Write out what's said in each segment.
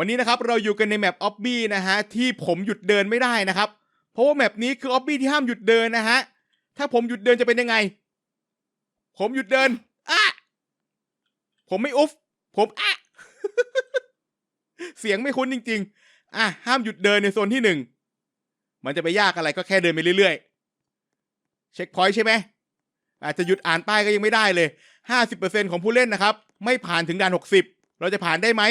วันนี้นะครับเราอยู่กันในแมปออบบี้นะฮะที่ผมหยุดเดินไม่ได้นะครับ เพราะว่าแมปนี้คือออบบี้ที่ห้ามหยุดเดินนะฮะถ้าผมหยุดเดินจะเป็นยังไง ผมหยุดเดินอะผมไม่อุฟผมอะเสียงไม่คุ้นจริง ๆ อะห้ามหยุดเดินในโซนที่หนึ่งมันจะไปยากอะไรก็แค่เดินไปเรื่อยๆ เช็คพอยต์ใช่ไหมอาจจะหยุดอ่านป้ายก็ยังไม่ได้เลย 50%ของผู้เล่นนะครับ ไม่ผ่านถึงด่าน 60 เราจะผ่านได้ไหม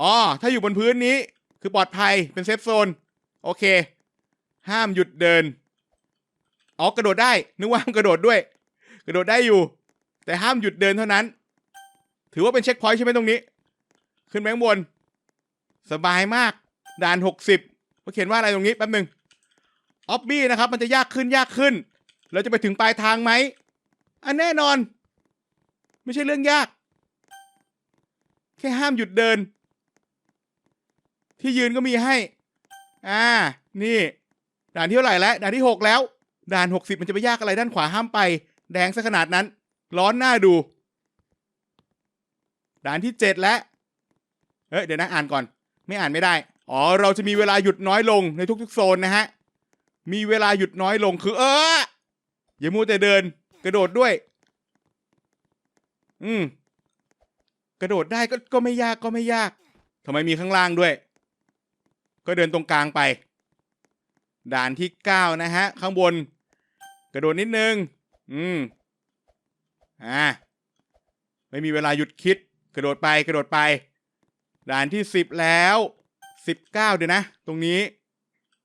อ๋อ ถ้าอยู่บนพื้นนี้ คือปลอดภัยเป็นเซฟโซน โอเค ห้ามหยุดเดิน อ๋อกระโดดได้ นึกว่าห้ามกระโดดด้วย กระโดดได้อยู่ แต่ห้ามหยุดเดินเท่านั้น ถือว่าเป็นเช็คพอยต์ใช่ไหมตรงนี้ ขึ้นไปข้างบน สบายมาก ด่าน60เขาเขียนว่าอะไรตรงนี้แป๊บหนึ่งออบบี้นะครับ มันจะยากขึ้นยากขึ้น เราจะไปถึงปลายทางไหม อันแน่นอน ไม่ใช่เรื่องยาก แค่ห้ามหยุดเดิน ที่ยืนก็มีให้ อ่า นี่ ด่านที่เท่าไหร่แล้ว ด่านที่หกแล้ว ด่านหกสิบมันจะไปยากอะไรด้านขวาห้ามไป แดงซะขนาดนั้น ร้อนหน้าดู ด่านที่เจ็ดแล้ว เอ้ยเดี๋ยวนะอ่านก่อน ไม่อ่านไม่ได้ อ๋อ เราจะมีเวลาหยุดน้อยลงในทุกๆโซนนะฮะ มีเวลาหยุดน้อยลงคือ เอออย่ามัวแต่เดิน กระโดดด้วย อืมกระโดดได้ก็ก็ไม่ยากก็ไม่ยากทำไมมีข้างล่างด้วย ก็เดินตรงกลางไป ด่านที่เก้านะฮะ ข้างบน กระโดดนิดนึง อืม อ่า ไม่มีเวลาหยุดคิด กระโดดไปกระโดดไป ด่านที่สิบแล้วสิบเก้าเดี๋ยวนะ ตรงนี้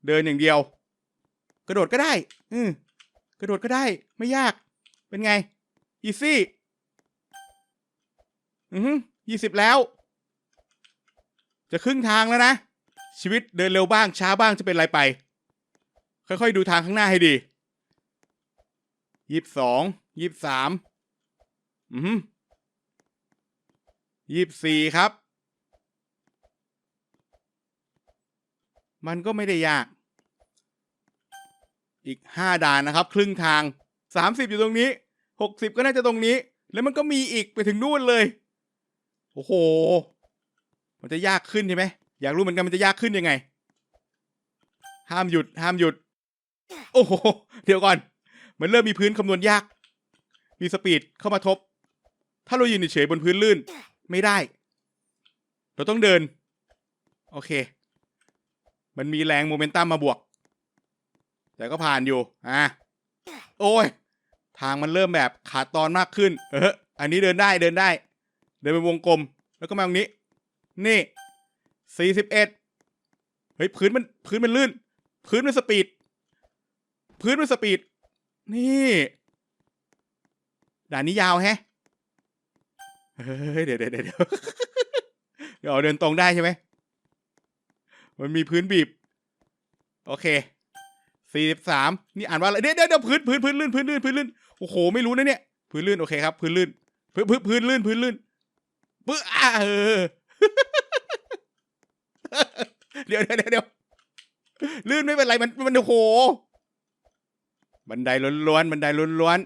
เดินอย่างเดียว กระโดดก็ได้ อืมกระโดดก็ได้ ไม่ยาก เป็นไง อีซี่ อือยี่สิบแล้ว จะครึ่งทางแล้วนะ ชีวิตเดินเร็วบ้างช้าบ้างจะเป็นไรไป ค่อย ๆ ดูทางข้างหน้าให้ดียี่สิบสองยี่สิบสามอือฮึยี่สิบสี่ครับ มันก็ไม่ได้ยาก อีกห้าด่านนะครับ ครึ่งทางสามสิบอยู่ตรงนี้หกสิบก็น่าจะตรงนี้ แล้วมันก็มีอีกไปถึงนู่นเลย โอ้โห มันจะยากขึ้นใช่ไหม อยากรู้เหมือนกันมันจะยากขึ้นยังไง ห้ามหยุด ห้ามหยุด โอ้โห เดี๋ยวก่อน มันเริ่มมีพื้นคำนวณยาก มีสปีดเข้ามาทบ ถ้าเรายืนเฉยบนพื้นลื่น ไม่ได้ เราต้องเดิน โอเค มันมีแรงโมเมนตัมมาบวก แต่ก็ผ่านอยู่ อะ โอ้ย ทางมันเริ่มแบบขาดตอนมากขึ้น เออ อันนี้เดินได้ เดินได้ เดินเป็นวงกลม แล้วก็มาตรงนี้ นี่ สี่สิบเอ็ดเฮ้ยพื้นมันพื้นมันลื่น พื้นมันสปีด พื้นมันสปีด นี่ด่านนี้ยาวแฮะเฮ้ยเดี๋ยวเดี๋ยวเดี๋ยวเดี๋ยวเดินตรงได้ใช่ไหมมันมีพื้นบีบ โอเคสี่สิบสามนี่อ่านว่าอะไรเดี๋ยวเดี๋ยวพื้นพื้นพื้นลื่นพื้นลื่นพื้นลื่นโอ้โหไม่รู้นะเนี่ย พื้นลื่นโอเคครับ พื้นลื่นพื้นพื้นพื้นลื่นพื้นลื่นปึ๊อ่าเออ เดี๋ยวเดี๋ยวเดี๋ยวเดี๋ยวลื่นไม่เป็นไรมันมันโอ้โห บันไดล้วนๆบันไดล้วน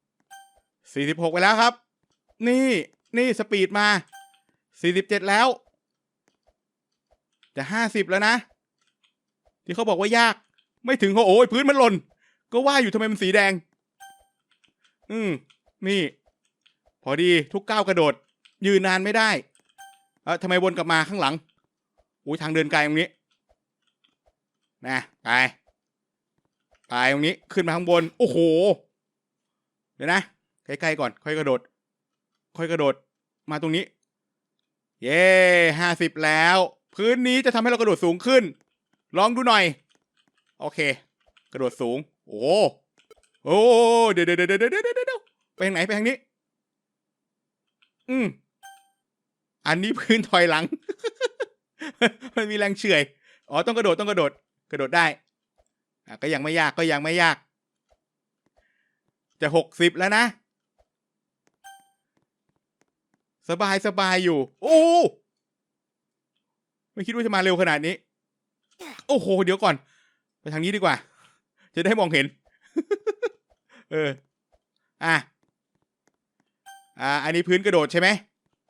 ๆสี่สิบหกไปแล้วครับ นี่นี่สปีดมาสี่สิบเจ็ดแล้ว จะห้าสิบแล้วนะ ที่เขาบอกว่ายาก ไม่ถึงโอ้ยพื้นมันหล่น ก็ว่าอยู่ทำไมมันสีแดง อืม นี่ พอดีทุกก้าวกระโดด ยืนนานไม่ได้ เออทำไมวนกลับมาข้างหลัง อุ้ยทางเดินไกลตรงนี้ นะไปไปตรงนี้ขึ้นมาข้างบน โอ้โห เดี๋ยวนะใกล้ๆก่อน ค่อยกระโดด ค่อยกระโดด มาตรงนี้ เย้ห้าสิบแล้ว พื้นนี้จะทำให้เรากระโดดสูงขึ้น ลองดูหน่อย โอเค กระโดดสูง โอ้โอ้เดี๋ยวเดี๋ยวเดี๋ยวเดี๋ยวเดี๋ยวเดี๋ยวไปทางไหนไปทางนี้ อืมอันนี้พื้นถอยหลัง มันมีแรงเฉื่อย อ๋อต้องกระโดดต้องกระโดด กระโดดได้อะก็ยังไม่ยากก็ยังไม่ยาก จะหกสิบแล้วนะ สบายสบายอยู่ โอ้ไม่คิดว่าจะมาเร็วขนาดนี้ โอ้โห เดี๋ยวก่อน ไปทางนี้ดีกว่า จะได้มองเห็น เออ อะ อ่า อันนี้พื้นกระโดดใช่ไหม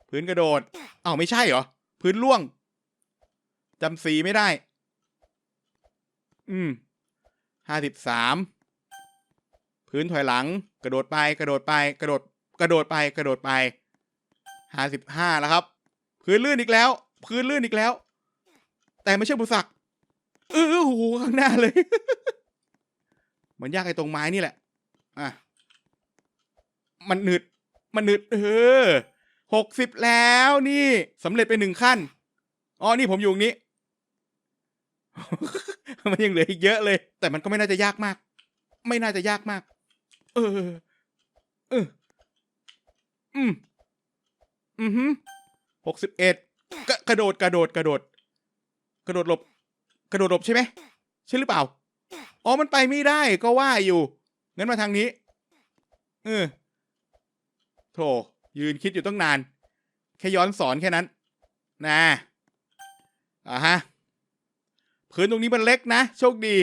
พื้นกระโดดอ้าวไม่ใช่เหรอ พื้นล่วง จำสีไม่ได้ อืมห้าสิบสามพื้นถอยหลัง กระโดดไป กระโดดไป กระโดด กระโดดไป กระโดดไปห้าสิบห้าแล้วครับ พื้นลื่นอีกแล้ว พื้นลื่นอีกแล้ว แต่ไม่ใช่บุษักเออโหข้างหน้าเลย มันยากไอ้ตรงไม้นี่แหละ อะ มันหนึดมันหนึดเออหกสิบแล้วนี่สำเร็จไปหนึ่งขั้น อ๋อ นี่ผมอยู่ตรงนี้ มันยังเหลืออีกเยอะเลย แต่มันก็ไม่น่าจะยากมาก ไม่น่าจะยากมาก เออ เออ อืม อือหือหกสิบเอ็ดกระโดดกระโดดกระโดด กระโดดหลบ กระโดดหลบใช่ไหมใช่หรือเปล่า อ๋อ มันไปไม่ได้ก็ว่าอยู่ งั้นมาทางนี้ เออโถยืนคิดอยู่ตั้งนาน แค่ย้อนสอนแค่นั้น นะ อ่าฮะ พื้นตรงนี้มันเล็กนะ โชคดี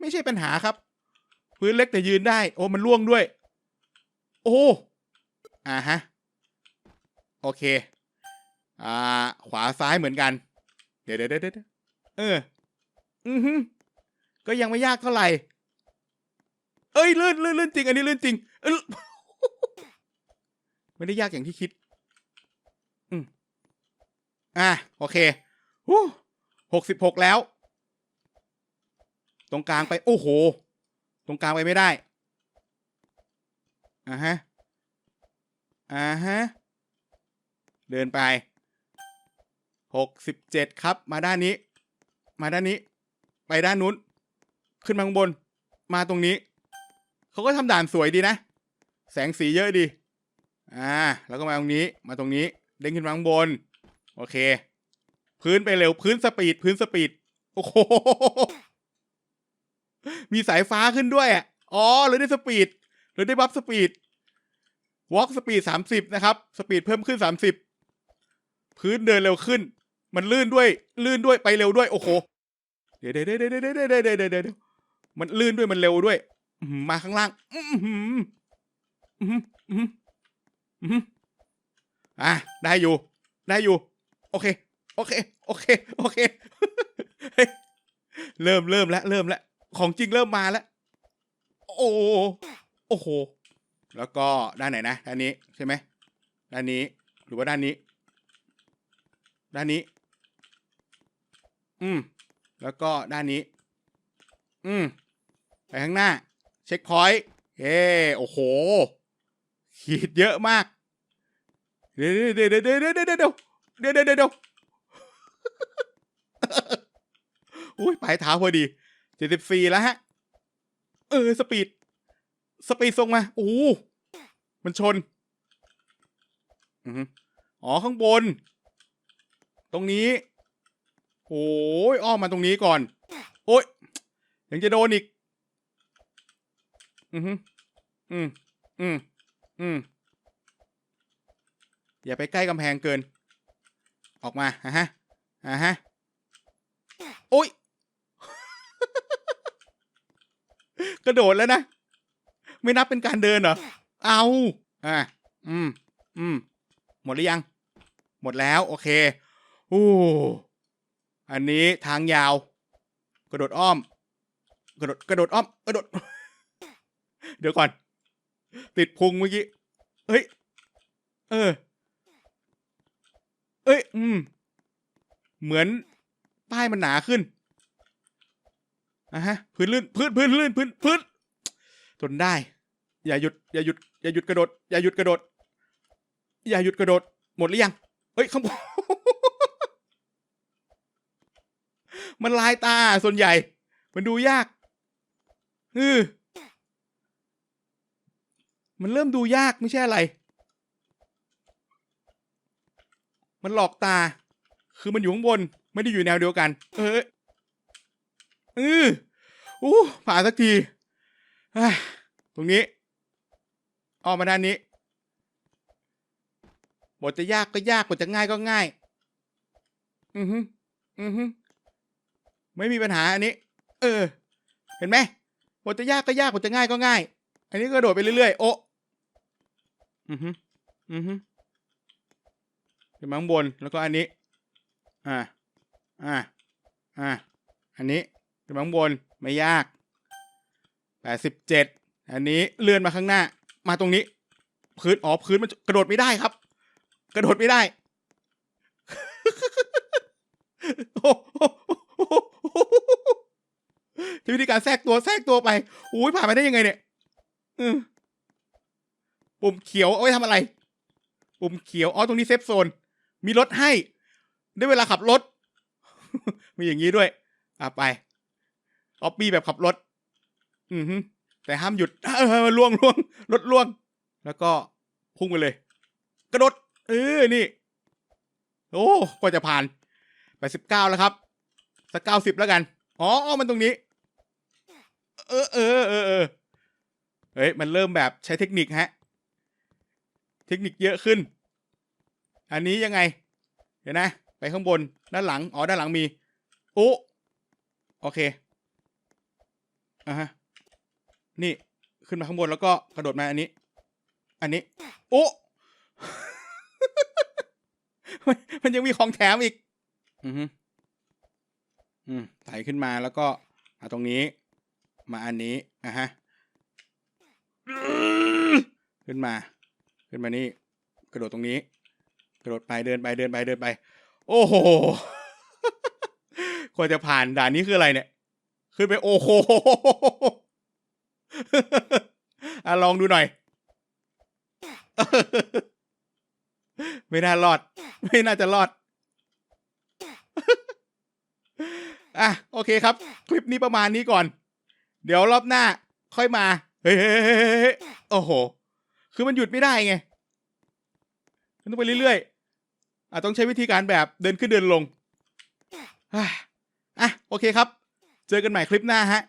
ไม่ใช่ปัญหาครับ พื้นเล็กแต่ยืนได้ โอ้มันล่วงด้วย โอ้อ่าฮะ โอเค อ่า ขวาซ้ายเหมือนกัน เดี๋ยวเดี๋ยวเดี๋ยวเออ อือฮึก็ยังไม่ยากเท่าไหร่ เอ้ยลื่นลื่นลื่นจริง อันนี้ลื่นจริงเอ้ยไม่ได้ยากอย่างที่คิด อืมอะโอเคหกสิบหกแล้ว ตรงกลางไป โอ้โห ตรงกลางไปไม่ได้อ่าฮะอ่าฮะ เดินไปหกสิบเจ็ดครับ มาด้านนี้ มาด้านนี้ ไปด้านนู้น ขึ้นมาข้างบน มาตรงนี้ เขาก็ทำด่านสวยดีนะ แสงสีเยอะดี อ่า แล้วก็มาตรงนี้ มาตรงนี้ เด้งขึ้นมาข้างบน โอเค พื้นไปเร็ว พื้นสปีด พื้นสปีด โอ้โห มีสายฟ้าขึ้นด้วยอ๋อหรือได้สปีดหรือได้บัฟสปีดวอล์กสปีดสามสิบนะครับ สปีดเพิ่มขึ้นสามสิบพื้นเดินเร็วขึ้น มันลื่นด้วย ลื่นด้วยไปเร็วด้วย โอ้โห เดี๋ยวเดี๋ยวเดี๋ยวเดี๋ยวเดี๋ยวเดี๋ยวเดี๋ยวมันลื่นด้วยมันเร็วด้วยมาข้างล่างอะได้อยู่ ได้อยู่ โอเค โอเค โอเค โอเค เริ่มเริ่มแล้วเริ่มแล้ว ของจริงเริ่มมาแล้ว โอ้โหโอ้โห แล้วก็ด้านไหนนะด้านนี้ใช่ไหมด้านนี้ หรือว่าด้านนี้ ด้านนี้ อืม แล้วก็ด้านนี้ อืม ไปข้างหน้า เช็คพอยต์เฮ้โอ้โห ขีดเยอะมาก เดี๋ยวเดี๋ยวเดี๋ยวเดี๋ยวเดี๋ยวเดี๋ยวเดี๋ยวเดี๋ยวเดี๋ยวเดี๋ยวเดี๋ยวอุ้ยปลายเท้าพอดี เจ็ดสิบสี่แล้วฮะ เออ สปีด สปีดส่งมาโอ้มันชนอืออ๋อ ข้างบน ตรงนี้โอ้ยอ้อมมาตรงนี้ก่อน โอ้ยยังจะโดนอีก อือหืออืมอืมอืมอย่าไปใกล้กำแพงเกิน ออกมาอะฮะอะฮะ โอ้ย กระโดดแล้วนะ ไม่นับเป็นการเดินเหรอ เอาอะอืม อืม หมดหรือยัง หมดแล้ว โอเคโอ้อันนี้ทางยาว กระโดดอ้อม กระโดด กระโดดอ้อม กระโดด เดี๋ยวก่อน ติดพุงเมื่อกี้ เฮ้ย เออ เอ้ย อืม เหมือนป้ายมันหนาขึ้น อะฮะพื้นลื่นพื้นพื้นลื่นพื้นพื้นจนได้ อย่าหยุดอย่าหยุดอย่าหยุดกระโดด อย่าหยุดกระโดด อย่าหยุดกระโดด หมดหรือยังเฮ้ยข้างบนมันลายตาส่วนใหญ่ มันดูยากเออมันเริ่มดูยากไม่ใช่อะไร มันหลอกตา คือมันอยู่ข้างบน ไม่ได้อยู่แนวเดียวกัน เออ เอออู้ผ่านสักทีตรงนี้ ออกมาด้านนี้บทจะยากก็ยากบทจะง่ายก็ง่าย อือฮึอือฮึไม่มีปัญหาอันนี้ เออ เห็นไหมบทจะยากก็ยากบทจะง่ายก็ง่าย อันนี้ก็โดดไปเรื่อยๆ โอะอือฮึอือฮึขึ้นมาข้างบนแล้วก็อันนี้ อ่า อ่า อะอันนี้ ขึ้นมาข้างบนไม่ยากแปดสิบเจ็ดอันนี้เลื่อนมาข้างหน้า มาตรงนี้ พื้นอ๋อพื้นมันกระโดดไม่ได้ครับ กระโดดไม่ได้โอ้โหวิธีการแทรกตัวแทรกตัวไปอุ้ยผ่านไปได้ยังไงเนี่ยปุ่มเขียวเอาไว้ทำอะไร ปุ่มเขียวอ๋อตรงนี้เซฟโซน มีรถให้ ได้เวลาขับรถ มีอย่างนี้ด้วย อะไป ออปปี้แบบขับรถ อือฮึแต่ห้ามหยุดเออล่วงล่วงรถล่วง แล้วก็พุ่งไปเลย กระโดดเออนี่ โอ้กว่าจะผ่านไปสิบเก้าแล้วครับ สักเก้าสิบแล้วกัน อ๋ออ๋อมันตรงนี้ เออเออเออเออเฮ้ย มันเริ่มแบบใช้เทคนิคฮะ เทคนิคเยอะขึ้น อันนี้ยังไง เดี๋ยวนะ ไปข้างบน ด้านหลัง อ๋อ ด้านหลังมี โอ้ โอเค อะฮะ นี่ขึ้นมาข้างบนแล้วก็กระโดดมาอันนี้ อันนี้ โอ้มันมันยังมีของแถมอีก อืออืมไถขึ้นมาแล้วก็มาตรงนี้ มาอันนี้อะฮะ ขึ้นมา ขึ้นมานี่ กระโดดตรงนี้ กระโดดไปเดินไปเดินไปเดินไป โอ้โหกว่าจะผ่านด่านนี้คืออะไรเนี่ย ขึ้นไปโอ้โหอะลองดูหน่อย ไม่น่ารอด ไม่น่าจะรอด อะ โอเคครับ คลิปนี้ประมาณนี้ก่อน เดี๋ยวรอบหน้า ค่อยมา เฮ้ยโอ้โห คือมันหยุดไม่ได้ไงมันต้องไปเรื่อยๆอะต้องใช้วิธีการแบบเดินขึ้นเดินลงอะอะโอเคครับ เจอกันใหม่คลิปหน้าฮะ